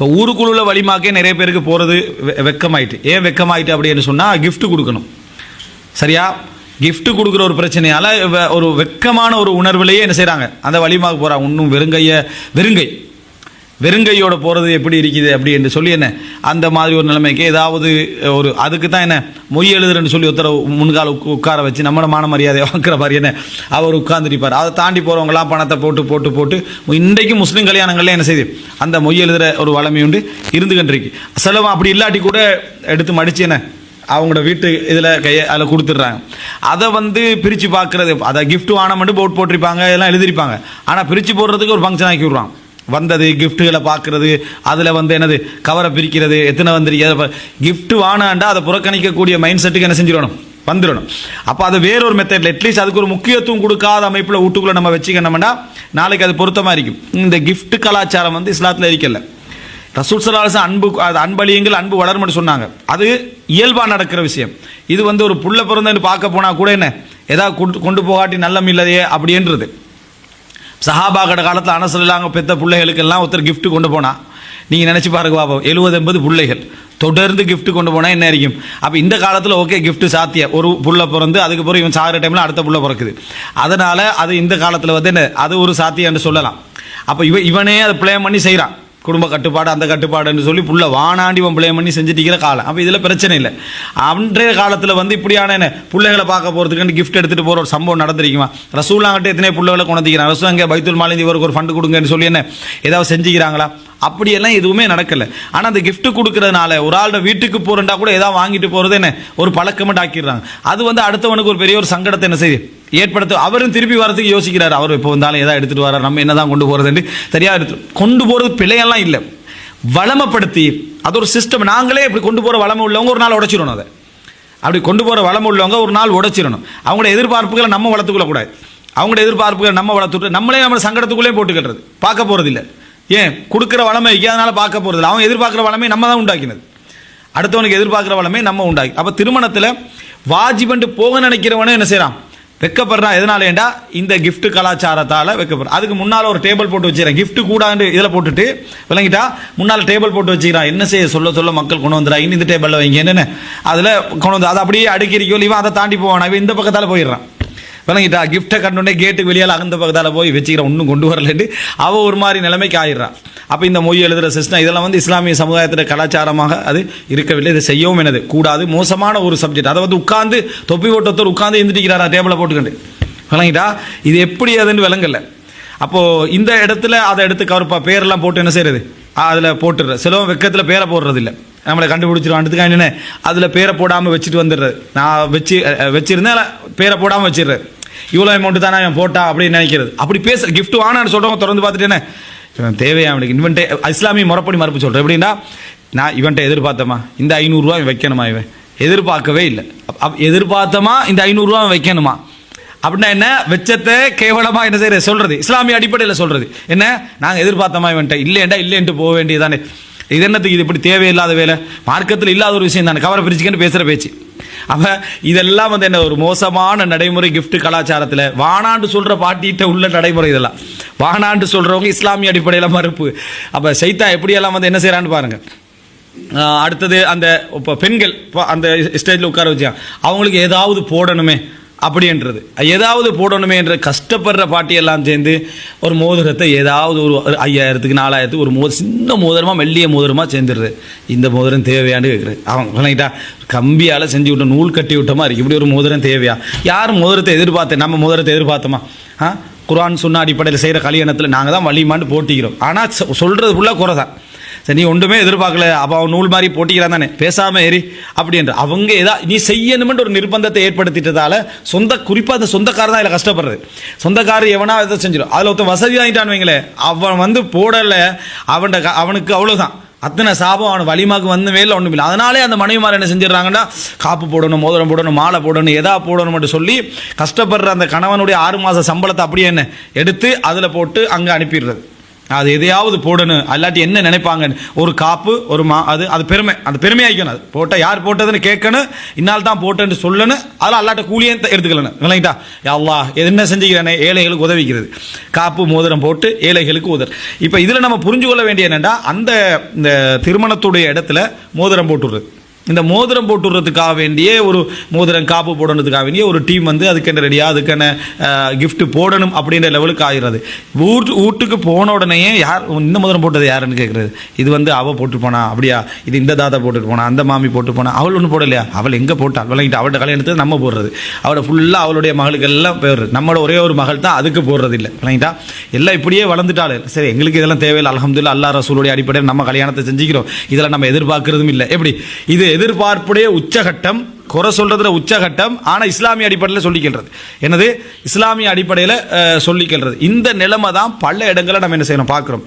இப்போ ஊருக்குள்ள வழிமாக்கே நிறைய பேருக்கு போகிறது வெக்கமாயிட்டு. ஏன் வெக்கமாயிட்டு அப்படின்னு சொன்னால் கிஃப்ட் கொடுக்கணும். சரியா? கிஃப்ட்டு கொடுக்குற ஒரு பிரச்சனையால் வ- ஒரு வெக்கமான ஒரு உணர்வுலேயே என்ன செய்கிறாங்க அந்த வலிமாக்கு போகிறாங்க இன்னும் வெறுங்கைய வெறுங்கை. வெறுங்கையோட போகிறது எப்படி இருக்குது அப்படி என்று சொல்லி என்ன அந்த மாதிரி ஒரு நிலைமைக்கு ஏதாவது ஒரு அதுக்கு தான் என்ன மொய் எழுதுறேன்னு சொல்லி ஒருத்தர முன்கால உட்கார வச்சு நம்மளோட மான மரியாதை வாங்குற மாதிரி என்ன அவர் உட்கார்ந்துருப்பார். அதை தாண்டி போகிறவங்களாம் பணத்தை போட்டு போட்டு போட்டு இன்றைக்கு முஸ்லீம் கல்யாணங்கள்ல என்ன செய்யுது அந்த மொய் எழுதுகிற ஒரு வளமை உண்டு இருந்து கண்டிருக்கு. செலவு அப்படி இல்லாட்டி கூட எடுத்து மடிச்சு என்ன அவங்களோட வீட்டு இதில் கையை அதில் கொடுத்துட்றாங்க. அதை வந்து பிரித்து பார்க்குறது அதை gift வானமெண்டு போட் போட்டிருப்பாங்க இதெல்லாம் எழுதிருப்பாங்க ஆனால் பிரித்து போடுறதுக்கு ஒரு ஃபங்க்ஷன் ஆக்கி விட்றான். வந்தது கிஃப்ட்டுகளை பார்க்குறது அதில் வந்து என்னது கவரை பிரிக்கிறது எத்தனை வந்துருக்கு கிஃப்ட்டு வானாண்டா அதை புறக்கணிக்கக்கூடிய மைண்ட் செட்டுக்கு என்ன செஞ்சிடணும் வந்துடணும். அப்போ அது வேறொரு மெத்தடில் அட்லீஸ்ட் அதுக்கு ஒரு முக்கியத்துவம் கொடுக்காத அமைப்பில் வீட்டுக்குள்ளே நம்ம வச்சுக்கணும்னா நாளைக்கு அது பொருத்தமாக இருக்கும். இந்த கிஃப்ட் கலாச்சாரம் வந்து இஸ்லாத்தில் இருக்கல. ரசூல் சலாஸ் அன்பு அது அன்பளியுங்கள் அன்பு வளரும்னு சொன்னாங்க. அது இயல்பாக நடக்கிற விஷயம். இது வந்து ஒரு புள்ள பிறந்தன்னு பார்க்க போனால் கூட என்ன ஏதாவது கொண்டு கொண்டு போகாட்டி நல்லம் இல்லையே அப்படின்றது. சஹாபாகட காலத்தில் அனசலாங்க பெத்த பிள்ளைகளுக்கு எல்லாம் ஒருத்தர் கிஃப்ட் கொண்டு போனா. நீங்கள் நினச்சி பாருங்க பாபா எழுபது எண்பது பிள்ளைகள். தொடர்ந்து கிஃப்ட் கொண்டு போனால் என்ன இருக்கும் அப்போ இந்த காலத்தில் ஓகே கிஃப்ட் சாத்திய. ஒரு புள்ள பிறந்து அதுக்கு இவன் சாகிற டைமில் அடுத்த புள்ள பிறக்குது. அதனால் அது இந்த காலத்தில் வந்து என்ன? அது ஒரு சாத்தியம் என்று சொல்லலாம். அப்போ இவ இவனே அதை ப்ளே பண்ணி செய்கிறான் குடும்ப கட்டுப்பாடு அந்த கட்டுப்பாடுன்னு சொல்லி புள்ள வானாண்டி பிள்ளைய பண்ணி செஞ்சுட்டு காலம். அப்போ இதில் பிரச்சனை இல்லை. அன்றைய காலத்தில் வந்து இப்படியான என்ன பிள்ளைகளை பார்க்க போகிறதுக்கு கிஃப்ட் எடுத்துகிட்டு போகிற ஒரு சம்பவம் நடந்திருக்குமா? ரசூலாங்கிட்ட எத்தனை பிள்ளைகளை கொண்டாந்துக்கிறாங்க ரசூல் அங்கே பைத்துல் மாலிந்தி இவருக்கு ஒரு ஃபண்டு கொடுங்கன்னு சொல்லி என்ன ஏதாவது செஞ்சுக்கிறாங்களா? அப்படியெல்லாம் எதுவுமே நடக்கலை. ஆனால் அந்த கிஃப்ட்டு கொடுக்கறதுனால ஒரு ஆளோட வீட்டுக்கு போகிறண்டா கூட ஏதாவது வாங்கிட்டு போகிறது என்ன ஒரு பழக்கமெண்ட் ஆக்கிடுறாங்க. அது வந்து அடுத்தவனுக்கு ஒரு பெரிய ஒரு சங்கடத்தை என்ன செய்யுது? ஏற்படுத்த அவரும் திருப்பி வரதுக்கு யோசிக்கிறார். அவர் இப்போ வந்தாலும் ஏதாவது எடுத்துகிட்டு வரார். நம்ம என்னதான் கொண்டு போகிறதுன்னு சரியா எடுத்து கொண்டு போகிறது பிழையெல்லாம் இல்லை. வளமப்படுத்தி அது ஒரு சிஸ்டம் நாங்களே இப்படி கொண்டு போகிற வளமை உள்ளவங்க ஒரு நாள் உடைச்சிடணும் அதை. அப்படி கொண்டு போகிற வளம் உள்ளவங்க ஒரு நாள் உடைச்சிடணும். அவங்களோட எதிர்பார்ப்புகளை நம்ம வளர்த்துக்கொள்ள கூடாது அவங்களோட எதிர்பார்ப்புகளை நம்ம வளர்த்துட்டு நம்மளே நம்ம சங்கடத்துக்குள்ளே போட்டுக்கிறது. பார்க்க போகிறதில்ல ஏன்? கொடுக்குற வளமை அதனால் பார்க்க போகிறதில்ல அவன் எதிர்பார்க்குற வளமே நம்ம தான் உண்டாக்கினது. அடுத்தவனுக்கு எதிர்பார்க்குற வளமே நம்ம உண்டாக்கி. அப்போ திருமணத்தில் வாஜிபண்டு போக நினைக்கிறவனே என்ன செய்கிறான் வெக்கப்படுறான் எதனால ஏண்டா இந்த கிஃப்ட் கலாச்சாரத்தால் வெக்கப்படுறான் அதுக்கு முன்னால் ஒரு டேபிள் போட்டு வச்சுக்கிறேன். கிஃப்ட் கூடாண்டு இதில் போட்டுட்டு விளங்கிட்டா முன்னால் டேபிள் போட்டு வச்சுக்கிறான் என்ன செய்ய சொல்ல சொல்ல மக்கள் கொண்டு வந்துடா இன்னும் இந்த டேபிளில் வைங்க என்னென்ன? அதில் கொண்டு வந்து அதை அப்படியே அடுக்கிறீக்கோ இவன் அதை தாண்டி போவான்? இந்த பக்கத்தால் போயிடுறான். விளங்கிட்டா கிஃப்ட்டை கண்டுனே கேட்டுக்கு வெளியால் அகந்த பக்கத்தால் போய் வச்சுக்கிறேன் ஒன்றும் கொண்டு வரலன்ட்டு அவள் ஒரு மாதிரி நிலைமைக்கு ஆயிடுறான் அப்போ இந்த மொழி எழுதுகிற சிஸ்டம் இதெல்லாம் வந்து இஸ்லாமிய சமுதாயத்தில் கலாச்சாரமாக அது இருக்கவில்லை. இதை செய்யவும் எனது. கூடாது. மோசமான ஒரு சப்ஜெக்ட் அதை வந்து உட்காந்து தொப்பி ஓட்டத்தோர் உட்காந்து எழுந்திரிக்கிறாரா டேபிளை போட்டுக்கிட்டு. விளங்கிட்டா? இது எப்படி அதுன்னு விளங்கலை. அப்போது இந்த இடத்துல அதை எடுத்து கவர்ப்பா. பேரெல்லாம் போட்டு என்ன செய்யறது அதில் போட்டுடுற. சிலவன் வெக்கத்தில் பேரை போடுறதில்லை. நம்மளை கண்டுபிடிச்சிருவான்ட்டுக்கா என்னென்ன? அதில் பேரை போடாமல் வச்சுட்டு வந்துடுறது. நான் வச்சு வச்சுருந்தேன் பேரை போடாமல் வச்சிடுறேன் இவ்வளோ அமௌண்ட்டு தானே அவன் போட்டா அப்படின்னு நினைக்கிறது. அப்படி பேச கிஃப்ட் வானான்னு சொல்கிறவங்க திறந்து பார்த்துட்டு என்ன? இவன் தேவையா அவனுக்கு? இவன்ட்டே இஸ்லாமிய முறப்படி மறுப்பு சொல்கிறேன் எப்படின்னா நான் இவன்ட்ட எதிர்பார்த்தமா இந்த ஐநூறுரூவா இவன் வைக்கணுமா இவன்? எதிர்பார்க்கவே இல்லை. அப்- எதிர்பார்த்தமா இந்த ஐநூறுரூவா அவன் வைக்கணுமா? அப்படின்னா என்ன? வெச்சத்தை கேவலமாக என்ன செய்யற சொல்கிறது இஸ்லாமிய அடிப்படையில் சொல்கிறது என்ன? நாங்கள் எதிர்பார்த்தமா இவன்ட்ட இல்லையேண்டா இல்லைன்ட்டு போக வேண்டியதானே இது என்னத்துக்கு இது இப்படி தேவையில்லாத வேலை? மார்க்கத்தில் இல்லாத ஒரு விஷயம் தானே. கவரை பிரிச்சுக்கன்னு பேசுகிற பேச்சு. அப்போ இதெல்லாம் வந்து என்ன ஒரு மோசமான நடைமுறை கிஃப்ட் கலாச்சாரத்தில். வானாண்டு சொல்கிற பாட்டிகிட்ட உள்ள நடைமுறை இதெல்லாம். வானாண்டு சொல்கிறவங்க இஸ்லாமிய அடிப்படையில் மறுப்பு. அப்போ சைத்தா எப்படியெல்லாம் வந்து என்ன செய்கிறான்னு பாருங்கள் அடுத்தது அந்த இப்போ பெண்கள் இப்போ அந்த ஸ்டேஜில் உட்கார வச்சா அவங்களுக்கு ஏதாவது போடணுமே. அப்படின்றது ஏதாவது போடணுமே என்ற கஷ்டப்படுற பாட்டியெல்லாம் சேர்ந்து ஒரு மோதிரத்தை ஏதாவது ஒரு ஐயாயிரத்துக்கு நாலாயிரத்துக்கு ஒரு மோதிரம் சின்ன மோதிரமாக மெல்லிய மோதிரமாக சேர்ந்துடுறது இந்த மோதிரம் தேவையான்னு கேட்குறது அவன் பண்ணிட்டா கம்பியால் செஞ்சு விட்டோம் நூல் கட்டி விட்ட இருக்கு இப்படி ஒரு மோதிரம் தேவையா? யார் மோதிரத்தை எதிர்பார்த்தேன் நம்ம மோதிரத்தை எதிர்பார்த்தோமா? ஆ? குரான் சொன்ன அடிப்படையில் செய்கிற கல்யாணத்தில் நாங்கள் தான் வலிமான்னு போட்டிக்கிறோம். ஆனால் சொல்கிறது ஃபுல்லாக குறை தான் சரி நீ ஒன்றுமே எதிர்பார்க்கல அப்போ அவன் நூல் மாதிரி போட்டிக்கிறான் தானே. பேசாம ஏறி அப்படின்ற அவங்க ஏதா நீ செய்யணுமென்ற ஒரு நிர்பந்தத்தை ஏற்படுத்திட்டதால சொந்த குறிப்பாக அந்த சொந்தக்காரர் தான் இதில் கஷ்டப்படுறது. சொந்தக்காரர் எவனா இதை செஞ்சிடும். அதில் ஒருத்தன் வசதி வாங்கிட்டான்னு வைங்களேன் அவன் வந்து போடலை அவன்கிட்ட க- அவனுக்கு அவ்வளோதான் அத்தனை சாபம் அவன் வலிமாக்கு வந்து மேல ஒன்றும் இல்லை. அதனாலே அந்த மனைவிமார் என்ன செஞ்சிடறாங்கன்னா காப்பு போடணும் மோதிரம் போடணும் மாலை போடணும் எதா போடணும்னு சொல்லி கஷ்டப்படுற அந்த கணவனுடைய ஆறு மாத சம்பளத்தை அப்படியே என்ன எடுத்து அதில் போட்டு அங்கே அனுப்பிடுறது. அது எதையாவது போடணும். அல்லாட்டி என்ன நினைப்பாங்க ஒரு காப்பு ஒரு மா அது அது பெருமை. அது பெருமையாக்கணும் அது. போட்டால் யார் போட்டதுன்னு கேட்கணும். இன்னால் தான் போட்டேன்னு சொல்லணும். அதெல்லாம் அல்லாட்ட கூலியே எடுத்துக்கலணும் இல்லைங்களா? யா என்ன செஞ்சுக்கிறேனே ஏழைகளுக்கு உதவிக்கிறது. காப்பு மோதிரம் போட்டு ஏழைகளுக்கு உதர். இப்போ இதில் நம்ம புரிஞ்சு கொள்ள வேண்டிய என்னென்னா அந்த இந்த திருமணத்துடைய இடத்துல மோதிரம் போட்டுடுறது. இந்த மோதிரம் போட்டுறதுக்காக வேண்டியே ஒரு மோதிரம் காப்பு போடணுறதுக்காக வேண்டிய ஒரு டீம் வந்து அதுக்கென்ன ரெடியாக அதுக்கான கிஃப்ட் போடணும் அப்படின்ற லெவலுக்கு ஆகிறது வீட்டு வீட்டுக்கு போன உடனே யார் இந்த மோதிரம் போட்டது யாருன்னு கேட்குறது இது வந்து அவள் போட்டு போனா அப்படியா? இது இந்த தாத்தா போட்டுட்டு போனா அந்த மாமி போட்டு போனா அவள் ஒன்றும் போடலையா? அவள் எங்கே போட்டாள் விளங்கிட்டு அவள்கிட்ட கல்யாணத்துக்கு நம்ம போடுறது. அவளை ஃபுல்லாக அவளுடைய மகளுக்கு எல்லாம் பேர். நம்மளோட ஒரே ஒரு மகள் தான் அதுக்கு போடுறது இல்லை விளங்கிட்டா எல்லாம் இப்படியே வளர்ந்துட்டாள். சரி எங்களுக்கு இதெல்லாம் தேவையில்லை. அலமதுல்லா அல்லாஹ் ரசூலுடைய அடிப்படையில் நம்ம கல்யாணத்தை செஞ்சுக்கிறோம். இதெல்லாம் நம்ம எதிர்பார்க்கறதும் இல்லை. எப்படி? இது எதிர்பார்ப்புடைய உச்சகட்டம் குறை சொல்றதுல உச்சகட்டம் ஆனால் இஸ்லாமிய அடிப்படையில் சொல்லிக்கின்றது. என்னது? இஸ்லாமிய அடிப்படையில் சொல்லிக்கின்றது. இந்த நிலைமை தான் பல இடங்களில் நம்ம என்ன செய்யணும் பார்க்குறோம்.